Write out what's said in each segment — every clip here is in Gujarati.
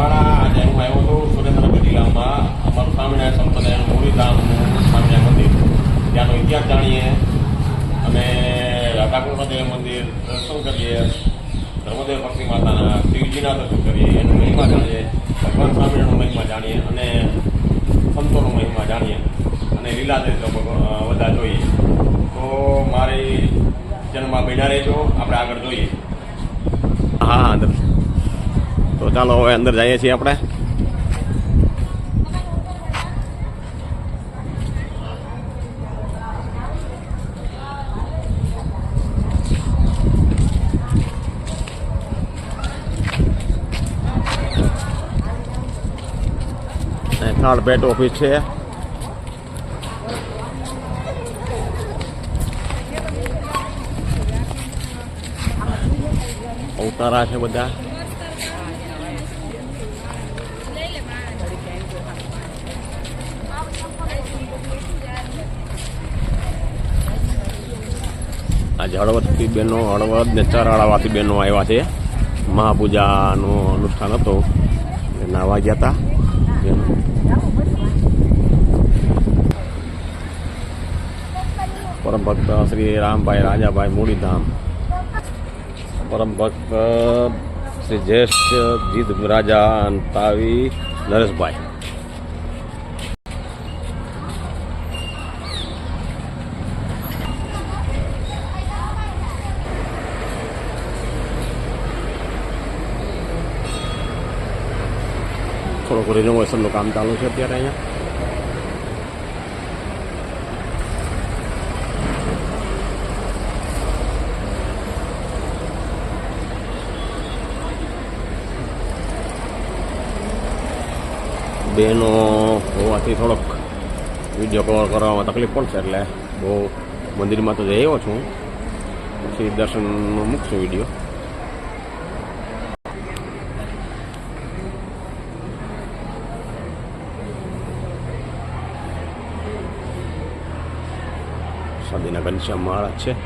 વાળા આજે આવ્યો હતો સુરેન્દ્રનગર જિલ્લામાં. અમારું સ્વામિનારાયણ સંપ્રદાયનું મૂળીધામનું સ્વામિનારાયણ મંદિર. ત્યાંનો ઇતિહાસ જાણીએ. અને રાધાકુંડ મહાદેવ મંદિર દર્શન કરીએ. ધર્મદેવ ભક્તિ માતાના શિવજીના દર્શન કરીએ. એનું મહિમા જાણીએ. ભગવાન સ્વામિનારાયણનો મહિમા જાણીએ અને સંતોનો મહિમા જાણીએ અને લીલા તો બધા જોઈએ. તો મારી ચેનલમાં બન્યા રહેજો. આપણે આગળ જોઈએ. હા હા અંદર તો ચાલો હવે અંદર જઈએ છીએ આપણે. થર્ડ બેટ ઓફિસ છે. ઉતારા છે બધા આજે હળવદથી બહેનો હળવદ ને ચરાળાવાથી બહેનો આવ્યા છે. મહાપૂજાનું અનુષ્ઠાન હતું. નાવા ગયા હતા પરમ ભક્ત શ્રી રામભાઈ, રાજાભાઈ મૂડીધામ. પરમ ભક્ત શ્રી જ્યેષ્ઠ જીત રાજા તાવી નરેશભાઈ. થોડુંક રિનોવેશનનું કામ ચાલુ છે અત્યારે અહીંયા બહેનો હોવાથી થોડોક વીડિયો કવર કરવામાં તકલીફ પડશે એટલે બહુ મંદિરમાં તો જઈ આવ્યો છું પછી દર્શનનો મૂકશું વીડિયો સાદીના માળા છે.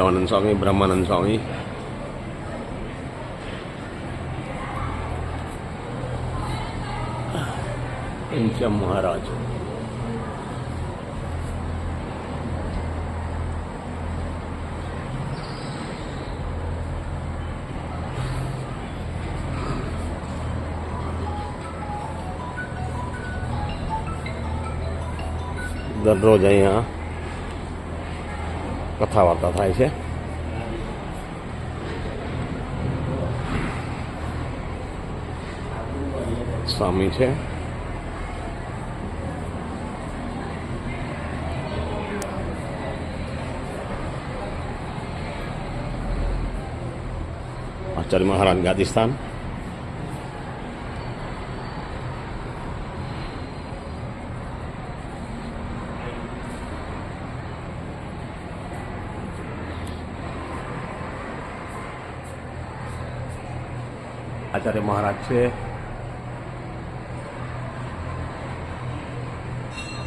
દેવાનંદ સ્વામી બ્રહ્માનંદ સ્વામી ઘનશ્યામ મહારાજ દરરોજ અહીંયા કથા વાર્તા થાય છે સ્વામી છે આચાર્ય મહારાજ ગાદીસ્થાન આચાર્ય મહારાજ છે.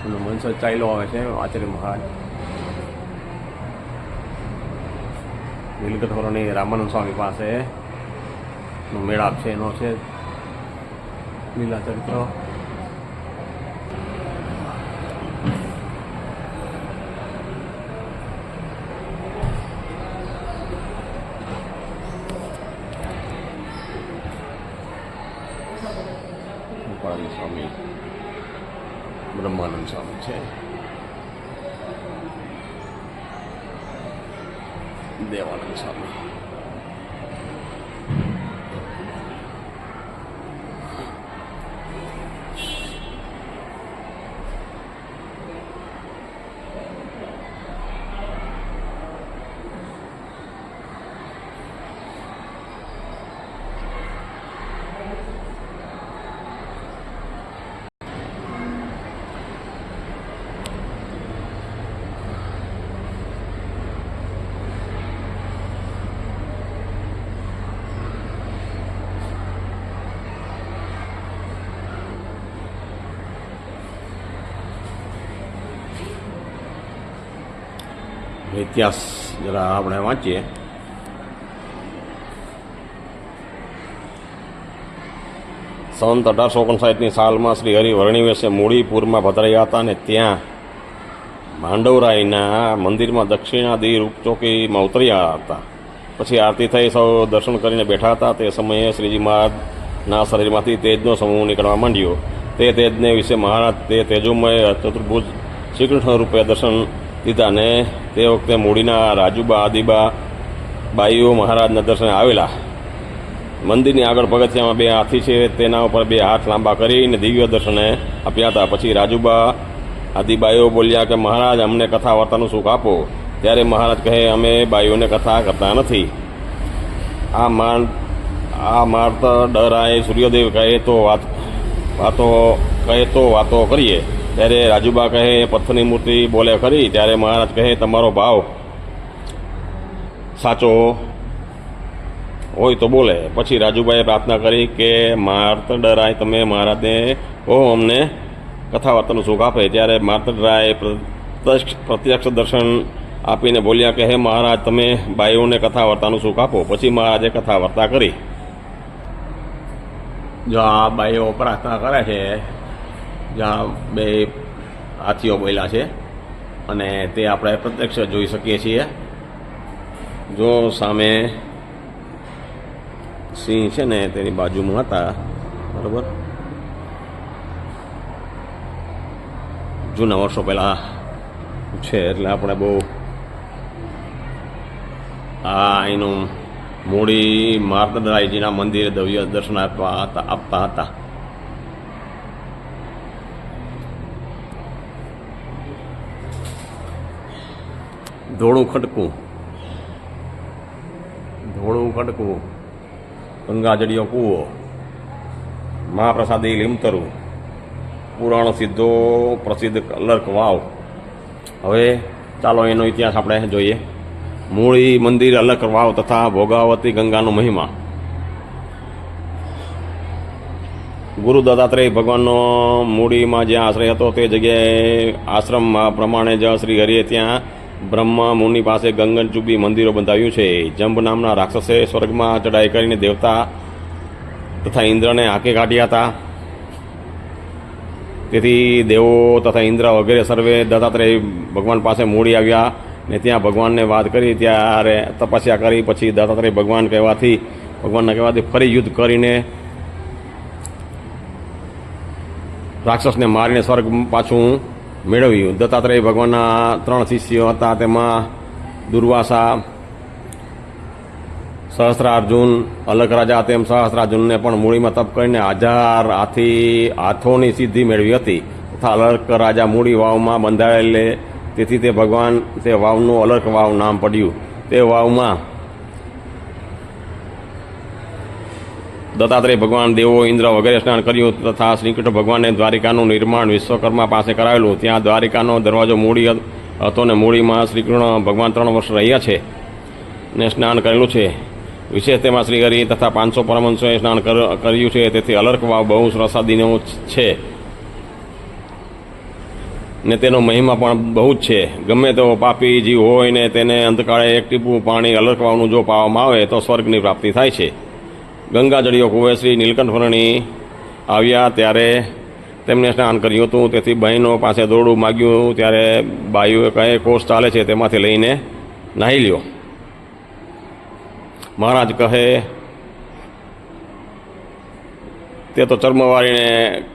વંશજ ચાલ્યો આવે છે, આચાર્ય મહારાજ. નીલકંઠ વરોની રામાનંદ સ્વામી પાસે મેળાપ છે, એનો છે. લીલા ચરિત્ર ગોપાળાનંદ સ્વામી બ્રહ્માનંદ સ્વામી છે દેવાનંદ સ્વામી ઇતિહાસ જરા આપણે વાંચીએ. સંત અઢારસો ઓગણસાઠની સાલમાં શ્રી હરિ વર્ણિવેશે મૂળીપુરમાં પધરાયા હતા અને ત્યાં માંડવરાયના મંદિરમાં દક્ષિણાદી રૂપચોકીમાં ઉતર્યા હતા. પછી આરતી થઈ, સૌ દર્શન કરીને બેઠા હતા. તે સમયે શ્રીજી મહારાજના શરીરમાંથી તેજનો સમૂહ નીકળવા માંડ્યો. તે તેજને વિશે મહારાજ, તે તેજોમય ચતુર્ભુજ શ્રી કૃષ્ણ રૂપે દર્શન દીધા ને તે વખતે મૂડીના રાજુબા, આદિબા, બાઈઓ મહારાજના દર્શને આવેલા. મંદિરની આગળ પગથિયામાં બે હાથી છે, તેના ઉપર બે હાથ લાંબા કરીને દિવ્ય દર્શને આપ્યા હતા. પછી રાજુબા, આદિબાઈઓ બોલ્યા કે, મહારાજ, અમને કથા વાર્તાનું સુખ આપો. ત્યારે મહારાજ કહે, અમે બાઈઓને કથા કરતા નથી. આ માન આ માર્ત ડરાય સૂર્યદેવ કહે તો વાત વાતો કહે તો વાતો કરીએ. ત્યારે રાજુબા કહે, પથ્થરની મૂર્તિ બોલે ખરી, ત્યારે મહારાજ કહે, તમારો ભાવ સાચો હોય તો બોલે. પછી રાજુબાએ પ્રાર્થના કરી કે, માર્તડરાય, તમે મહારાજને કહો, અમને કથા વાર્તાનું સુખ આપે. ત્યારે માર્તડરાય પ્રત્યક્ષ પ્રત્યક્ષ દર્શન આપીને બોલ્યા કે, હે મહારાજ, તમે બાઈઓને કથા વાર્તાનું સુખ આપો. પછી મહારાજે કથા વાર્તા કરી. જો આ બાઈઓ પ્રાર્થના કરે છે જ્યાં બે હાથીઓ બોલ્યા છે અને તે આપણે પ્રત્યક્ષ જોઈ શકીએ છીએ. જો સામે સિંહ છે ને, તેની બાજુમાં હતા, બરાબર? જૂના વર્ષો પહેલાં છે, એટલે આપણે બહુ આ અહીંનું મૂડી માર્તદરાયજીના મંદિરે દવ્ય દર્શન આપવા આપતા હતા. ધોળું ખડકું. ધોળું ખડકું. ગંગાજળિયો કૂવો. મહાપ્રસાદી લીમતરું. પુરાણ સિદ્ધો પ્રસિદ્ધ કલર્ક વાવ. હવે ચાલો એનો ઇતિહાસ આપણે જોઈએ. મૂળી મંદિર અલક વાવ તથા ભોગાવતી ગંગાનો મહિમા. ગુરુ દત્તાત્રેય ભગવાનનો મૂડીમાં જ્યાં આશ્રય હતો તે જગ્યાએ આશ્રમમાં પ્રમાણે જ શ્રી હરિએ ત્યાં બ્રહ્મા મુનિ પાસે ગંગન ચૂબી મંદિરો બંધાવ્યું છે. જંબ નામના રાક્ષસે સ્વર્ગમાં ચડાઈ કરીને દેવતા તથા ઇન્દ્રને હાંકે કાઢ્યા હતા. તેથી દેવો તથા ઇન્દ્ર વગેરે સર્વે દત્તાત્રેય ભગવાન પાસે મૂડી આવ્યા ને ત્યાં ભગવાનને વાત કરી, ત્યારે તપસ્યા કરી, પછી દત્તાત્રેય ભગવાન કહેવાથી, ભગવાનના કહેવાથી ફરી યુદ્ધ કરીને રાક્ષસને મારીને સ્વર્ગ પાછું મેળવ્યું. દત્તાત્રેય ભગવાનના ત્રણ શિષ્યો હતા. તેમાં દુર્વાસા, સહસ્રાર્જુન, અલગ રાજા તેમ સહસ્રાર્જુનને પણ મૂળીમાં તપ કરીને હજાર હાથી હાથોની સિદ્ધિ મેળવી હતી. તથા અલર્ક રાજા મૂળી વાવમાં બંધાયેલે. તેથી તે ભગવાન તે વાવનું અલર્ક વાવ નામ પડ્યું. તે વાવમાં દત્તાત્રેય ભગવાન દેવો ઇન્દ્ર વગેરે સ્નાન કર્યું તથા શ્રીકૃષ્ણ ભગવાને દ્વારિકાનું નિર્માણ વિશ્વકર્મા પાસે કરાવેલું ત્યાં દ્વારિકાનો દરવાજો મૂડી હતો ને મૂડીમાં શ્રીકૃષ્ણ ભગવાન ત્રણ વર્ષ રહ્યા છે ને સ્નાન કરેલું છે. વિશેષ તેમાં શ્રીહરિ તથા પાંચસો પરમંશોએ સ્નાન કર- કર્યું છે. તેથી અલર્ક વાવ બહુ પ્રસાદીનો છે. ને તેનો મહિમા પણ બહુ જ છે. ગમે તેવો પાપી જીવ હોય ને તેને અંતકાળે એક ટીપું પાણી અલર્ક વાવનું જો પાવામાં આવે તો સ્વર્ગની પ્રાપ્તિ થાય છે. ગંગાજળીઓ કુવે શ્રી નીલકંઠવરણી આવ્યા ત્યારે તેમને સ્નાન કર્યું હતું. તેથી બહેનો પાસે દોરડું માગ્યું ત્યારે બાઈઓએ કહે, કોષ ચાલે છે તેમાંથી લઈને નાહી લ્યો. મહારાજ કહે, તે તો ચર્મવાળીને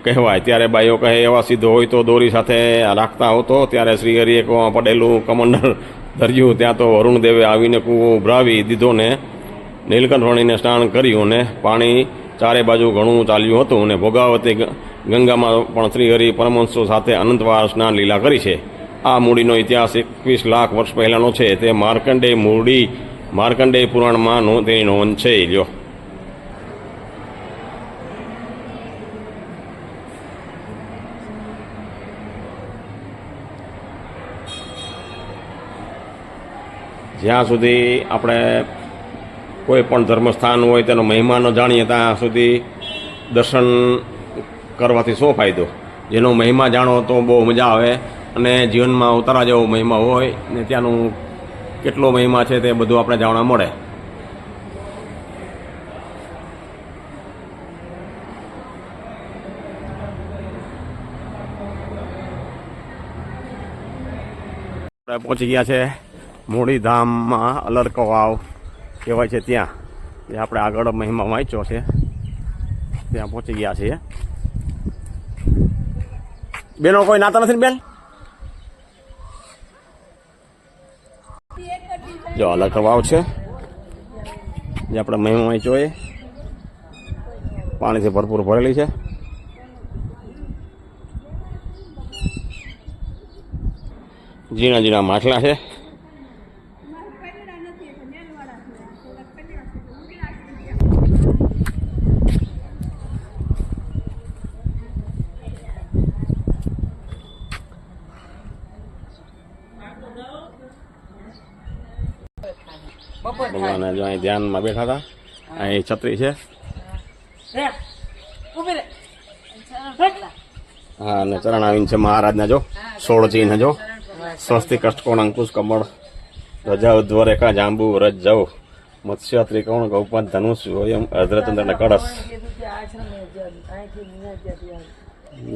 કહેવાય. ત્યારે બાઈઓ કહે, એવા સીધો હોય તો દોરી સાથે રાખતા હોતો ત્યારે શ્રી હરિએ કૂવામાં પડેલું કમંડળ ધર્યું. ત્યાં તો વરુણદેવે આવીને કૂવો ઉભરાવી દીધો ને નીલકંઠ વણીને સ્નાન કર્યું ને પાણી ચારે બાજુ ઘણું ચાલ્યું હતું અને ભોગાવતી ગંગામાં પણ શ્રીહરિ પરમહંસો સાથે અનંતવાર સ્નાન લીલા કરી છે. આ મૂડીનો ઇતિહાસ એકવીસ લાખ વર્ષ પહેલાંનો છે. તે માર્કંડેય મૂડી, માર્કંડેય પુરાણમાં નો તેની નોંધ છે. જો જ્યાં સુધી આપણે કોઈ પણ ધર્મસ્થાન હોય તેનો મહિમા ન જાણીએ ત્યાં સુધી દર્શન કરવાથી શું ફાયદો? જેનો મહિમા જાણો તો બહુ મજા આવે અને જીવનમાં ઉતારા જેવો મહિમા હોય ને ત્યાંનું કેટલો મહિમા છે તે બધું આપણે જાણવા મળે. પહોંચી ગયા છે મૂળીધામમાં અલરકો વાવ કહેવાય છે ત્યાં. જે આપણે આગળ મહિમા વાંચ્યો છે. ત્યાં પહોંચી ગયા છીએ. બેનો કોઈ નાતા નથી ને બેન? જો અલગ વાવ છે. જે આપણે મહિમા વાંચ્યો એ. પાણીથી ભરપૂર ભરેલી છે. ઝીણા ઝીણા માછલા છે ભગવાન જો અહીં ધ્યાનમાં બેઠા હતા. અહીં છત્રી છે. હા અને ચરણ આવીને છે મહારાજના જો સોળ ચિહ્ન જો. સ્વસ્તિક અષ્ટકોણ અંકુશ કમળ રજા ઉદ્વરેખા જાંબુ રજ જવ મત્સ્ય ત્રિકોણ ગૌપદ ધનુષ વયમ અર્ધચંદ્ર અને કળશ.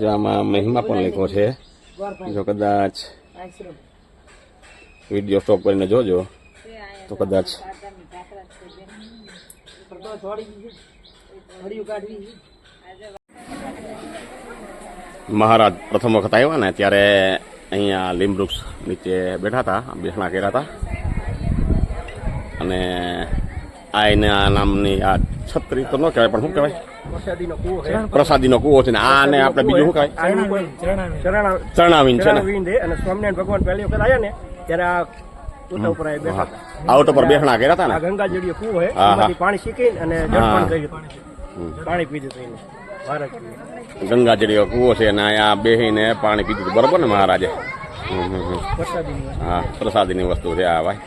જો આમાં મહિમા પણ લખ્યો છે. જો કદાચ વીડિયો સ્ટોપ કરીને જોજો તો કદાચ મહારાજ પ્રથમ વખત આવ્યા ને ત્યારે અહીંયા લીમવૃક્ષ નીચે બેઠા હતા બેસણા કર્યા હતા. અને આ એના નામની આ છત્રી તો ન કહેવાય પણ શું કહેવાય? વરસાદીનો કૂવો છે. પ્રસાદીનો કૂવો છે ને આ ને આપણે બીજું શું કહેવાય? ચરણાવીન છે ને. અને સ્વામિનારાયણ ભગવાન પહેલી વખત આવ્યા ને ત્યારે આ ઊંચા ઉપર આવી બેઠા બેસણા કર્યા હતા આ ને કૂવો છે હા, હા. એમાંથી પાણી શીખીને અને જળપાન કર્યું પાણી પીધું. હતું એને. ભારત ગંગાજળીયો કૂવો છે અને અહીંયા બેસીને પાણી પીધું હતું બરોબર ને મહારાજે. હા પ્રસાદીની વસ્તુ છે આ ભાઈ.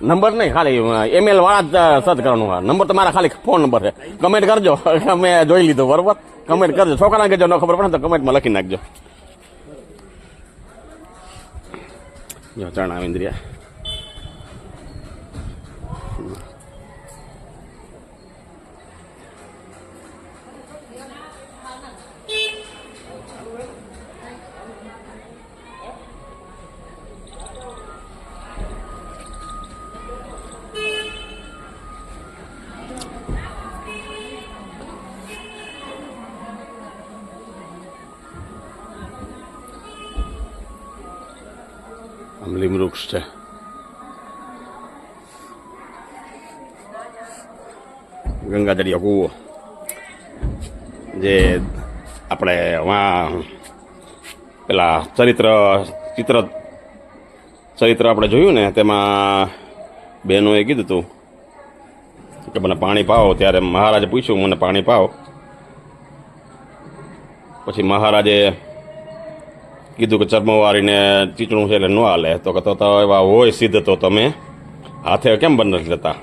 નંબર નહીં ખાલી એમએલ વાળા જ સર્ચ કરવાનું નંબર તમારા ખાલી ફોન નંબર છે. કમેન્ટ કરજો. અમે જોઈ લીધું બરોબર? કમેન્ટ કરજો. છોકરાને કહેજો ન ખબર પડે ને તો કમેન્ટમાં લખી નાખજો. જો ચણા ઇન્દ્રિયા વૃક્ષ છે ગંગાધરિયા કૂવો જે આપણે વાં પેલા ચરિત્ર ચિત્ર ચરિત્ર આપણે જોયું ને તેમાં બહેનોએ કીધું હતું કે મને પાણી પાવો ત્યારે મહારાજે પૂછ્યું મને પાણી પાવો પછી મહારાજે કીધું કે ચર્મવાળીને ચીચણું છે એટલે ન હાલે. તો કે તો એવા હોય સિદ્ધ તો તમે હાથે કેમ બંધ નથી લેતા?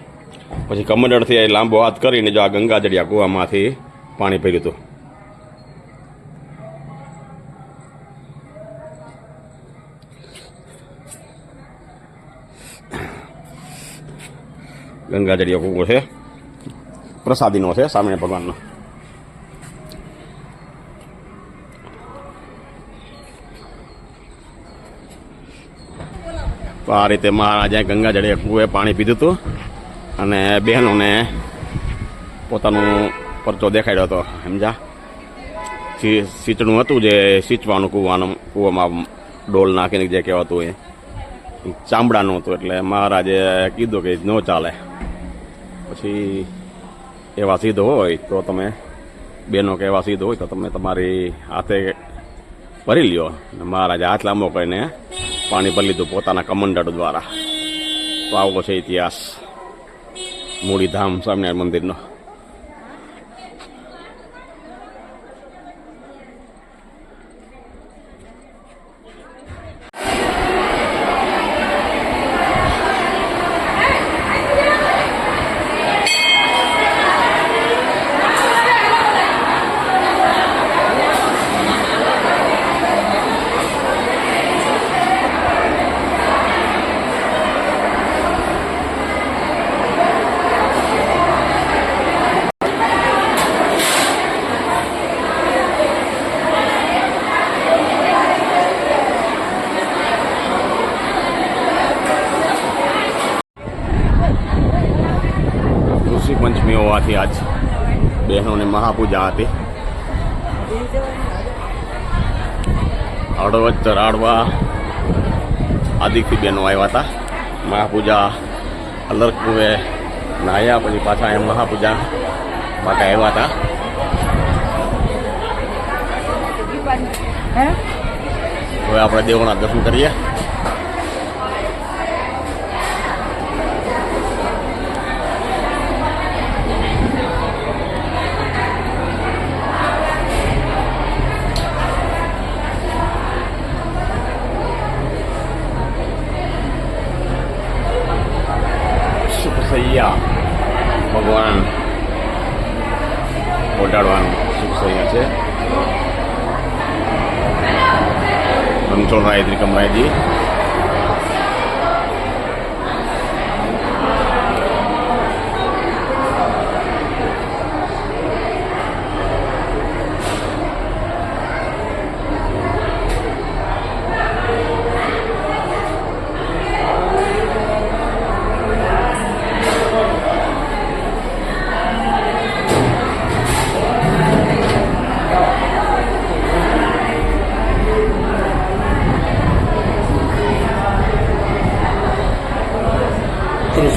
પછી કમંડળથી એ લાંબો હાથ કરીને જો આ ગંગાજળિયા કૂવામાંથી પાણી પીર્યું હતું. ગંગાજળિયો કૂવો છે. પ્રસાદીનો છે સામે ભગવાનનો. આ રીતે મહારાજાએ ગંગા જળે કૂએ પાણી પીધું હતું અને બહેનોને પોતાનું પરચો દેખાડ્યો હતો, સમજા? સિંચણું હતું જે સીંચવાનું કૂવાનું, કૂવામાં ડોલ નાખીને જે કહેવાતું એ ચામડાનું હતું એટલે મહારાજે કીધું કે ન ચાલે. પછી એવા સીધો હોય તો તમે બેનો કે એવા સીધો હોય તો તમે તમારી હાથે ભરી લ્યો. મહારાજે હાથ લાંબો કરીને પાણી ભરી લીધું પોતાના કમંડળ દ્વારા. તો આવો છે ઇતિહાસ. મૂળીધામ સ્વામિનારાયણ મંદિરનો. હતી હળવદ ચરાડવા આદિથી બહેનો આવ્યા હતા. મહાપૂજા અલરકુએ નાહ્યા પછી પાછા એમ મહાપૂજા માટે આવ્યા હતા. હવે આપણે દેવોના દર્શન કરીએ. ઓટાડવાનું સુખસૈયા છે રણછોડરાય ત્રિકમરાયજી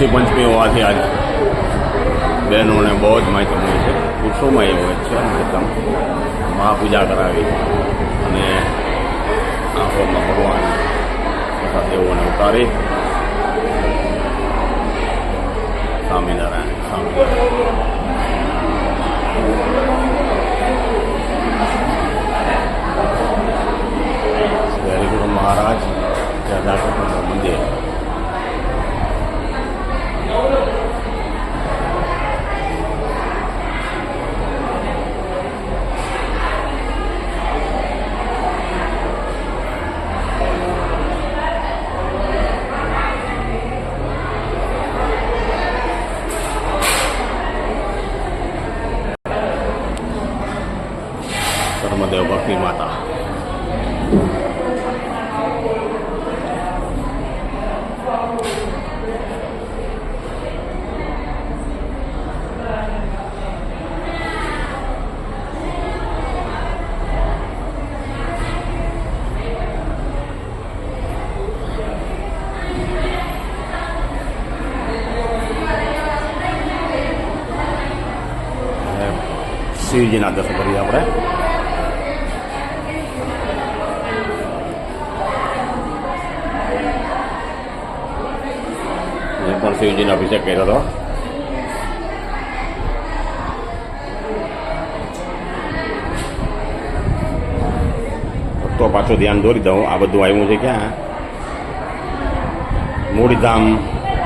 ઋષિ પંચમી હોવાથી આજ બહેનોને બહુ જ માહિતી મળે છે. પુરુષોમાં એવું જ છે એકદમ મહાપૂજા કરાવી અને આંખોમાં ભગવાન તથા દેવોને ઉતારી સ્વામિનારાયણ સ્વામિનારાયણ. હરિગુરુ મહારાજ ત્યાં દાખલ મંદિર. શિવજીના દર્શન કરીએ આપણે મેં પણ શિવજીનો અભિષેક કર્યો હતો તો પાછું ધ્યાન દોરી દઉં આ બધું આવ્યું છે ક્યાં મૂળધામ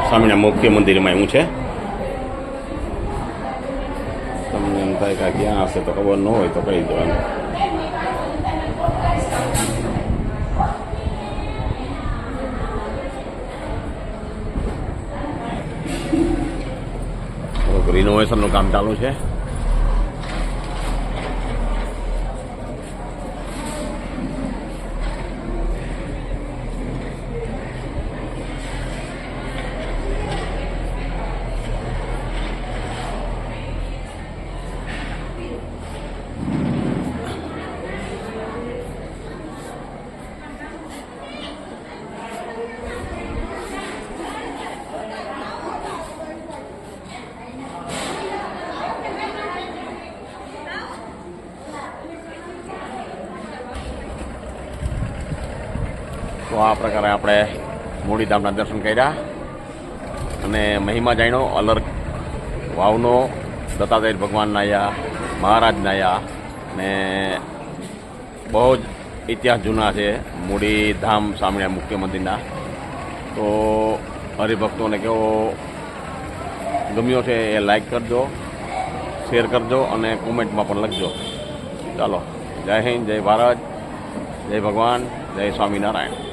સ્વામીના મુખ્ય મંદિરમાં આવ્યું છે આ ક્યાં હશે તો ખબર ન હોય તો કહી દો એમ રિનોવેશનનું કામ ચાલુ છે તો આ પ્રકારે આપણે મૂડીધામના દર્શન કર્યા અને મહિમા જાણ્યો, અલર્ક વાવનો, દત્તાત્રેય ભગવાનના આયા, મહારાજના આયા ને બહુ જ ઇતિહાસ જૂના છે મૂડીધામ સામણિયા મુખ્ય મંદિરના. તો હરિભક્તોને કેવો ગમ્યો છે એ લાઈક કરજો શેર કરજો અને કોમેન્ટમાં પણ લખજો. ચાલો, જય હિન્દ, જય ભારત, જય ભગવાન, જય સ્વામિનારાયણ.